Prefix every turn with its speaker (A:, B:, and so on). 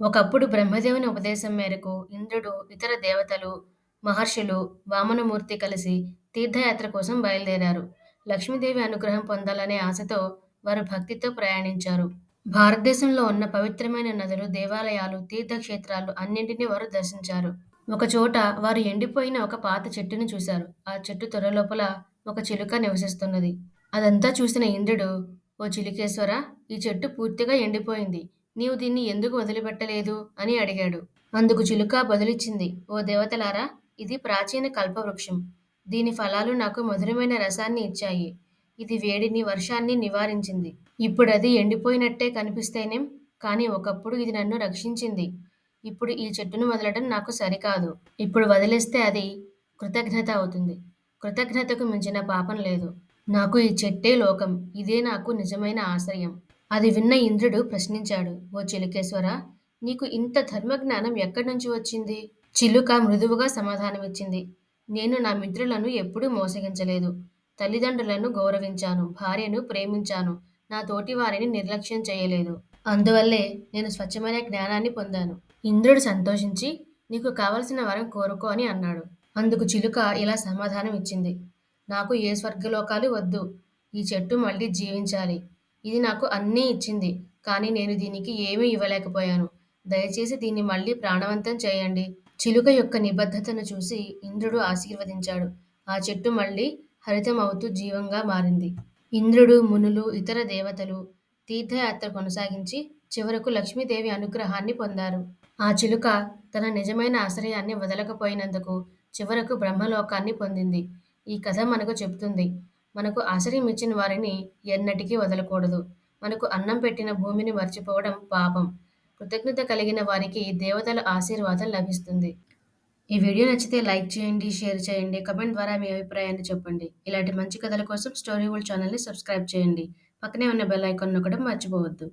A: ఒకప్పుడు బ్రహ్మదేవుని ఉపదేశం మేరకు ఇంద్రుడు, ఇతర దేవతలు, మహర్షులు, వామనమూర్తి కలిసి తీర్థయాత్ర కోసం బయలుదేరారు. లక్ష్మీదేవి అనుగ్రహం పొందాలనే ఆశతో వారు భక్తితో ప్రయాణించారు. భారతదేశంలో ఉన్న పవిత్రమైన నదులు, దేవాలయాలు, తీర్థక్షేత్రాలు అన్నింటినీ వారు దర్శించారు. ఒకచోట వారు ఎండిపోయిన ఒక పాత చెట్టుని చూశారు. ఆ చెట్టు తొరలోపల ఒక చిలుక నివసిస్తున్నది. అదంతా చూసిన ఇంద్రుడు, ఓ చిలుకేశ్వరా! ఈ చెట్టు పూర్తిగా ఎండిపోయింది. నీవు దీన్ని ఎందుకు వదిలిపెట్టలేదు? అని అడిగాడు. అందుకు చిలుక బదులిచ్చింది. ఓ దేవతలారా! ఇది ప్రాచీన కల్పవృక్షం. దీని ఫలాలు నాకు మధురమైన రసాన్ని ఇచ్చాయి. ఇది వేడిని, వర్షాన్ని నివారించింది. ఇప్పుడు అది ఎండిపోయినట్టే కనిపిస్తేనేం, కానీ ఒకప్పుడు ఇది నన్ను రక్షించింది. ఇప్పుడు ఈ చెట్టును వదలడం నాకు సరికాదు. ఇప్పుడు వదిలేస్తే అది కృతజ్ఞత అవుతుంది. కృతజ్ఞతకు మించిన పాపం లేదు. నాకు ఈ చెట్టే లోకం. ఇదే నాకు నిజమైన ఆశ్రయం. అది విన్న ఇంద్రుడు ప్రశ్నించాడు. ఓ చిలుకేశ్వరా! నీకు ఇంత ధర్మజ్ఞానం ఎక్కడ్నుంచి వచ్చింది? చిలుక మృదువుగా సమాధానమిచ్చింది. నేను నా మిత్రులను ఎప్పుడూ మోసగించలేదు. తల్లిదండ్రులను గౌరవించాను. భార్యను ప్రేమించాను. నా తోటి వారిని నిర్లక్ష్యం చేయలేదు. అందువల్లే నేను స్వచ్ఛమైన జ్ఞానాన్ని పొందాను. ఇంద్రుడు సంతోషించి నీకు కావలసిన వరం కోరుకో అని అన్నాడు. అందుకు చిలుక ఇలా సమాధానం ఇచ్చింది. నాకు ఏ స్వర్గలోకాలు వద్దు. ఈ చెట్టు మళ్ళీ జీవించాలి. ఇది నాకు అన్నీ ఇచ్చింది. కానీ నేను దీనికి ఏమీ ఇవ్వలేకపోయాను. దయచేసి దీన్ని మళ్ళీ ప్రాణవంతం చేయండి. చిలుక యొక్క నిబద్ధతను చూసి ఇంద్రుడు ఆశీర్వదించాడు. ఆ చెట్టు మళ్ళీ హరితమవుతూ జీవంగా మారింది. ఇంద్రుడు, మునులు, ఇతర దేవతలు తీర్థయాత్ర కొనసాగించి చివరకు లక్ష్మీదేవి అనుగ్రహాన్ని పొందారు. ఆ చిలుక తన నిజమైన ఆశ్రయాన్ని వదలకపోయినందుకు చివరకు బ్రహ్మలోకాన్ని పొందింది. ఈ కథ మనకు చెబుతుంది మనకు ఆశ్రయం ఇచ్చిన వారిని ఎన్నటికీ వదలకూడదు. మనకు అన్నం పెట్టిన భూమిని మర్చిపోవడం పాపం. కృతజ్ఞత కలిగిన వారికి దేవతల ఆశీర్వాదం లభిస్తుంది. ఈ వీడియో నచ్చితే లైక్ చేయండి, షేర్ చేయండి, కమెంట్ ద్వారా మీ అభిప్రాయాన్ని చెప్పండి. ఇలాంటి మంచి కథల కోసం స్టోరీ వరల్డ్ ఛానల్ని సబ్స్క్రైబ్ చేయండి. పక్కనే ఉన్న బెల్ ఐకాన్ నొక్కడం మర్చిపోవద్దు.